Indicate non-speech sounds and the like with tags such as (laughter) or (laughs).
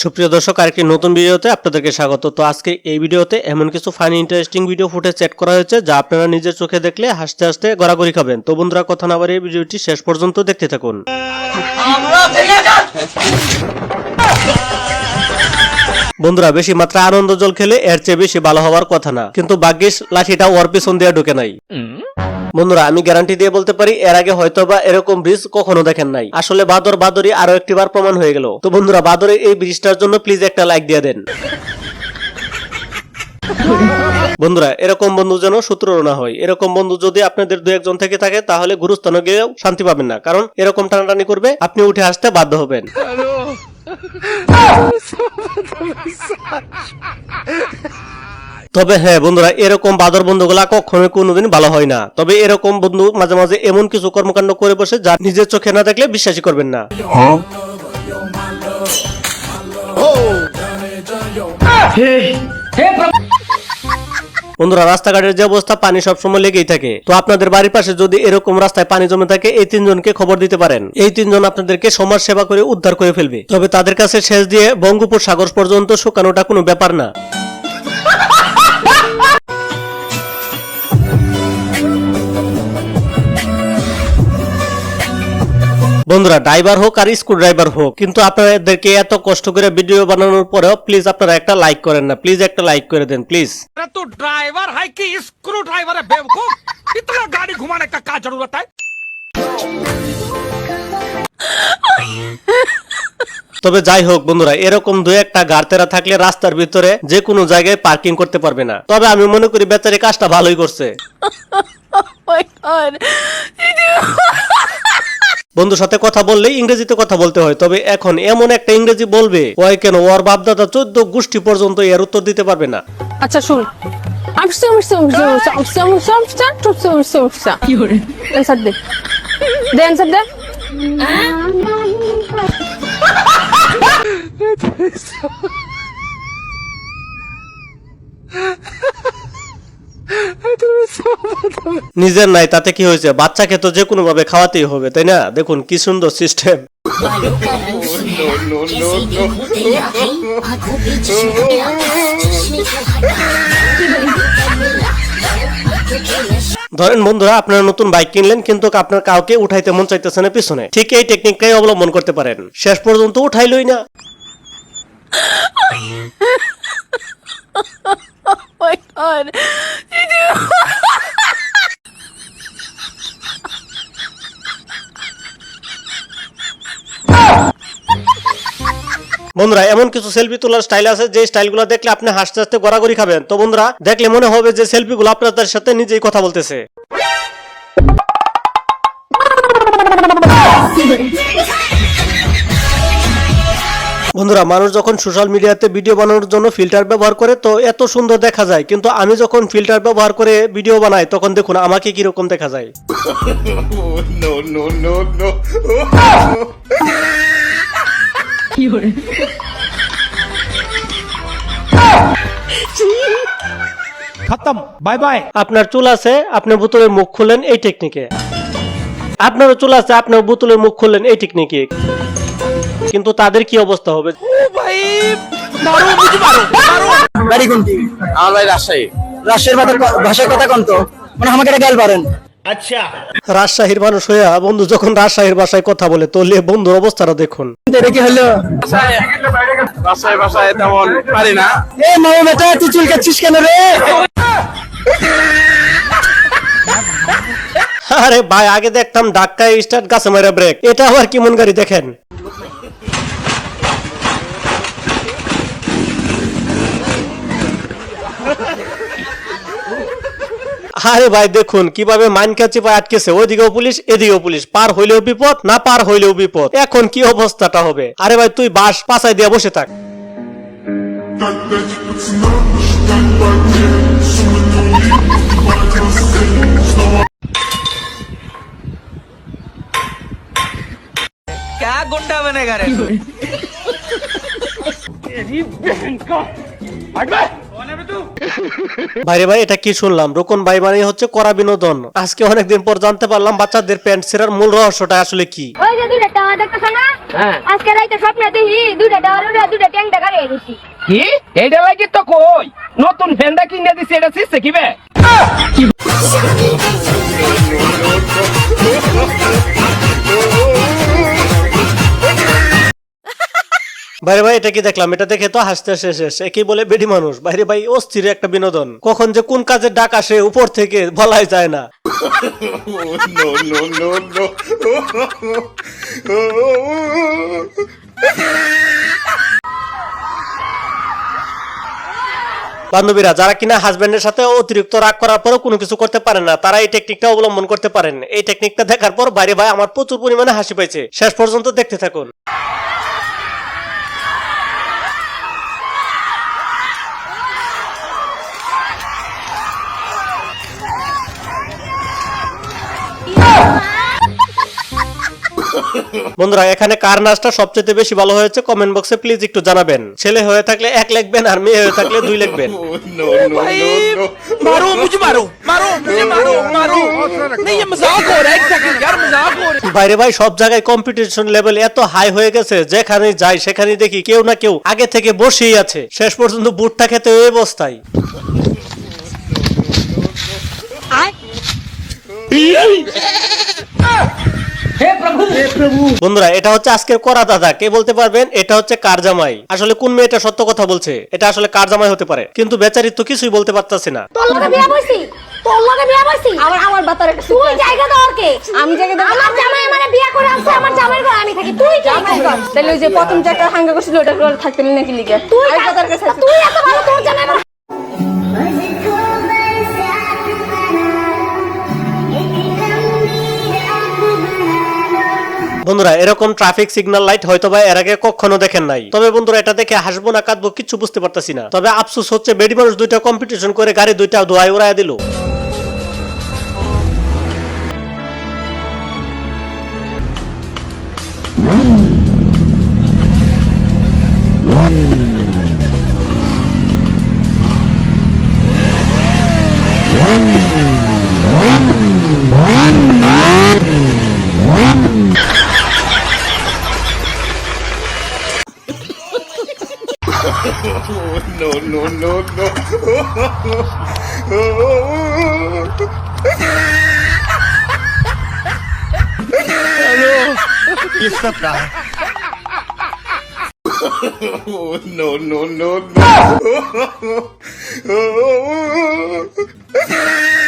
সুপ্রিয় দর্শক আরেকটি নতুন ভিডিওতে আপনাদেরকে স্বাগত। তো আজকে এই ভিডিওতে এমন কিছু funny interesting video footage set করা হয়েছে যা আপনারা নিজের চোখে দেখলে হাসতে হাসতে গড়াগড়ি খাবেন। তো বন্ধুরা কথা না বাড়িয়ে ভিডিওটি শেষ পর্যন্ত দেখতে থাকুন। বন্ধুরা, বেশি মাত্রা আনন্দ জল খেলে এর চেয়ে বেশি ভালো হওয়ার কথা না। কিন্তু ভাগ্যিস লাঠিটা ওর পিছন দিয়ে ঢুকে নাই। বন্ধুরা, আমি গ্যারান্টি দিয়ে বলতে পারি, এর আগে হয়তো বা এরকম ব্রিজ কখনো দেখেন নাই। আসলে বাদর বাদরি আরও একটিবার প্রমাণ হয়ে গেল। তো বন্ধুরা বাদরের এই ব্রিজটার জন্য প্লিজ একটা লাইক দিয়ে দেন। বন্ধুরা, এরকম বন্ধু যেন শত্রু না হয়। এরকম বন্ধু যদি আপনাদের দু একজন থেকে থাকে, তাহলে গুরুস্থানে গিয়েও শান্তি পাবেন না। কারণ এরকম টানাটানি করবে, আপনি উঠে আসতে বাধ্য হবেন। তবে হ্যাঁ বন্ধুরা এরকম বাদর বন্ধুগুলা কখনোই কোনোদিন ভালো হয় না। তবে এরকম বন্ধু মাঝে মাঝে এমন কিছু কর্মকাণ্ড করে বসে যা নিজের চোখে না দেখলে বিশ্বাসই করবেন না। বন্ধুরা, রাস্তাঘাটের যে অবস্থা, পানি সবসময় লেগেই থাকে। তো আপনাদের বাড়ির পাশে যদি এরকম রাস্তায় পানি জমে থাকে, এই তিনজনকে খবর দিতে পারেন। এই তিনজন আপনাদেরকে সমাজ সেবা করে উদ্ধার করে ফেলবে। তবে তাদের কাছে শেষ দিয়ে বঙ্গোপসাগর পর্যন্ত শুকানোটা কোনো ব্যাপার না। বন্ধুরা ড্রাইভার হোক আর স্ক্রু ড্রাইভার হোক কিন্তু আপনাদেরকে এত কষ্ট করে ভিডিও বানানোর পরেও প্লিজ আপনারা একটা লাইক করেন না প্লিজ একটা লাইক করে দেন প্লিজ अरे तू ड्राइवर है कि स्क्रू ड्राइवर है बेवकूफ इतना गाड़ी घुमाने का क्या जरूरत है তবে যাই হোক বন্ধুরা এরকম দু একটা গার্তেরা থাকলে রাস্তার ভিতরে যে কোনো জায়গায় পার্কিং করতে পারবে না তবে আমি মনে করি বেচারি কাজটা ভালোই করছে my god. বন্ধুর সাথে কথা বললে ইংরেজিতে কথা বলতে হয়। তবে এখন এমন একটা ইংরেজি বলবে ওই কেন? ওর বাপদাদা চোদ্দ গোষ্ঠী পর্যন্ত এর উত্তর দিতে পারবে না। আচ্ছা শুন আমসা নিজের নাই, তাতে কি হয়েছে? বাচ্চাকে তো যে কোনো ভাবে খাওয়াতেই হবে, তাই না? দেখুন, কি সুন্দর সিস্টেম ধরেন বন্ধুরা, আপনারা নতুন বাইক কিনলেন, কিন্তু আপনার কাউকে উঠাইতে মন চাইতেছে না পিছনে। ঠিক এই টেকনিকটাই অবলম্বন করতে পারেন। শেষ পর্যন্ত উঠাইলই না। Oh my god. বন্ধুরা, এমন কিছু সেলফি তোলার স্টাইল আছে যে স্টাইলগুলো দেখলে আপনি হাসতে হাসতে গড়াগড়ি খাবেন। তো বন্ধুরা, দেখলে মনে হবে যে সেলফিগুলো আপনাদের সাথে নিজেই কথা বলতেছে। বন্ধুরা, মানুষ যখন সোশ্যাল মিডিয়াতে ভিডিও বানানোর জন্য ফিল্টার ব্যবহার করে, তো এত সুন্দর দেখা যায়। কিন্তু আমি যখন ফিল্টার ব্যবহার করে ভিডিও বানাই, তখন দেখুন, আমাকে কীরকম দেখা যায়। (laughs) খতম বাই বাই আপনার চুল আছে বোতলের মুখ এই টেকনিকে আপনারও চুল আছে আপনার বোতলের মুখ খুললেন এই টেকনিকে কিন্তু তাদের কি অবস্থা হবে? ভাই রাজশাহী। রাজশাহীর ভাষায় কথা কন তো। মানে আমাকে এটা গাল পারেন রাজশাহীর মানুষ হইয়া বন্ধু যখন রাজশাহীর ভাষায় কথা বলে তো লে বন্ধুর অবস্থাটা দেখুন। এটা কি হলো? রাজশাহী ভাষায় তেমন পারি না। এ মামা বেটা তুই চুল কেন রে? আরে ভাই আগে দেখতাম ধাক্কায় স্টার্ট গাছে মারা ব্রেক এটা আবার কি মন গাড়ি দেখেন? আরে ভাই দেখুন কিভাবে মাইন কাছে পায়ে আটকেছে ওইদিকেও পুলিশ এদিকেও পুলিশ পার হইলেও বিপদ না পার হইলেও বিপদ এখন কি অবস্থাটা হবে আরে ভাই তুই বাস পাছাই দিয়ে বসে থাক क्या गुंडा बनेगा रे तू? ভাইরে (laughs) ভাই এটা কি শুনলাম? রোকন ভাই মানে হচ্ছে করা বিনোদন। আজকে অনেকদিন পর জানতে পারলাম বাচ্চাদের প্যান্ট ছেঁড়ার মূল রহস্যটা আসলে কি। ওই যে দুইটা টাওয়ার দেখতেছ না? আজকে রাইতে স্বপ্নে দেখি দুইটা টাওয়ার উড়ে দুইটা ট্যাঙ্ক দেখা গেছি কি? এইটা লাগি তো কই? নতুন ফ্যানটা কিনে দিছে এটা শিখছে কি বাইরে ভাই, এটা কি দেখলাম? এটা দেখে তো হাসতে হাসতে শেষ। একই বলে? বেডি মানুষ। বাইরে ভাই, অস্থির একটা বিনোদন। কখন যে কোন কাজের ডাক আসে, উপর থেকে বলাই যায় না। বান্ধবীরা, যারা কিনা হাজবেন্ডের সাথে অতিরিক্ত রাগ করার পরও কোনো কিছু করতে পারে না, তারা এই টেকনিকটা অবলম্বন করতে পারেন। এই টেকনিকটা দেখার পর, বাইরে ভাই, আমার প্রচুর পরিমাণে হাসি পাইছে। শেষ পর্যন্ত দেখতে থাকুন। বন্ধুরা এখানে কার নাচটা সবচেয়ে বেশি ভালো হয়েছে কমেন্ট বক্সে প্লিজ একটু জানাবেন ছেলে হয়ে থাকলে এক লিখবেন আর মেয়ে হয়ে থাকলে দুই লিখবেন मारो मुझे मारो मारो मुझे मारो मारो नहीं ये मजाक हो रहा है एक सेकंड यार मजाक हो रहा है বাইরে ভাই সব জায়গায় কম্পিটিশন লেভেল এত হাই হয়ে গেছে যেখানে যাই সেখানে দেখি কেউ না কেউ আগে থেকে বসেই আছে শেষ পর্যন্ত বুটটা খেতে ওই অবস্থায় বন্ধুরা এটা হচ্ছে আজকের করা দাদা। কে বলতে পারবেন এটা হচ্ছে কার জামাই? আসলে কোন মেয়েটা সত্য কথা বলছে? এটা আসলে কার জামাই হতে পারে? কিন্তু বেচারি তো কিছুই বলতে পারতাছে না। তোর লগে বিয়া বইছি তোর লগে বিয়া বইছি আমার আমার বাতার একটা তুই জায়গা দাও কে আমি জায়গা দাও। আমার জামাই আমারে বিয়া করে আনছে আমার জামাইয়ের ঘরে আমি থাকি। তুই কি কর তাহলে ওই যে প্রথম যে একটা হাঙ্গা করছিল ওটা করে থাকতেন নাকি লিগে? তুই কাছে। তুই এত ভালো তোর জামাই বন্ধুরা, এরকম ট্রাফিক সিগন্যাল লাইট হয়তো বা এর আগে কখনো দেখেন নাই। তবে বন্ধুরা, এটা দেখে হাসবো না, কাঁদবো, কিছু বুঝতে পারতাছি না। তবে আফসোস হচ্ছে, বেডি মানুষ দুইটা কম্পিটিশন করে গাড়ি দুইটা ধোয়াই উড়াই দিল। no, no, no. Hello, it's the guy. oh, oh, oh, oh, oh.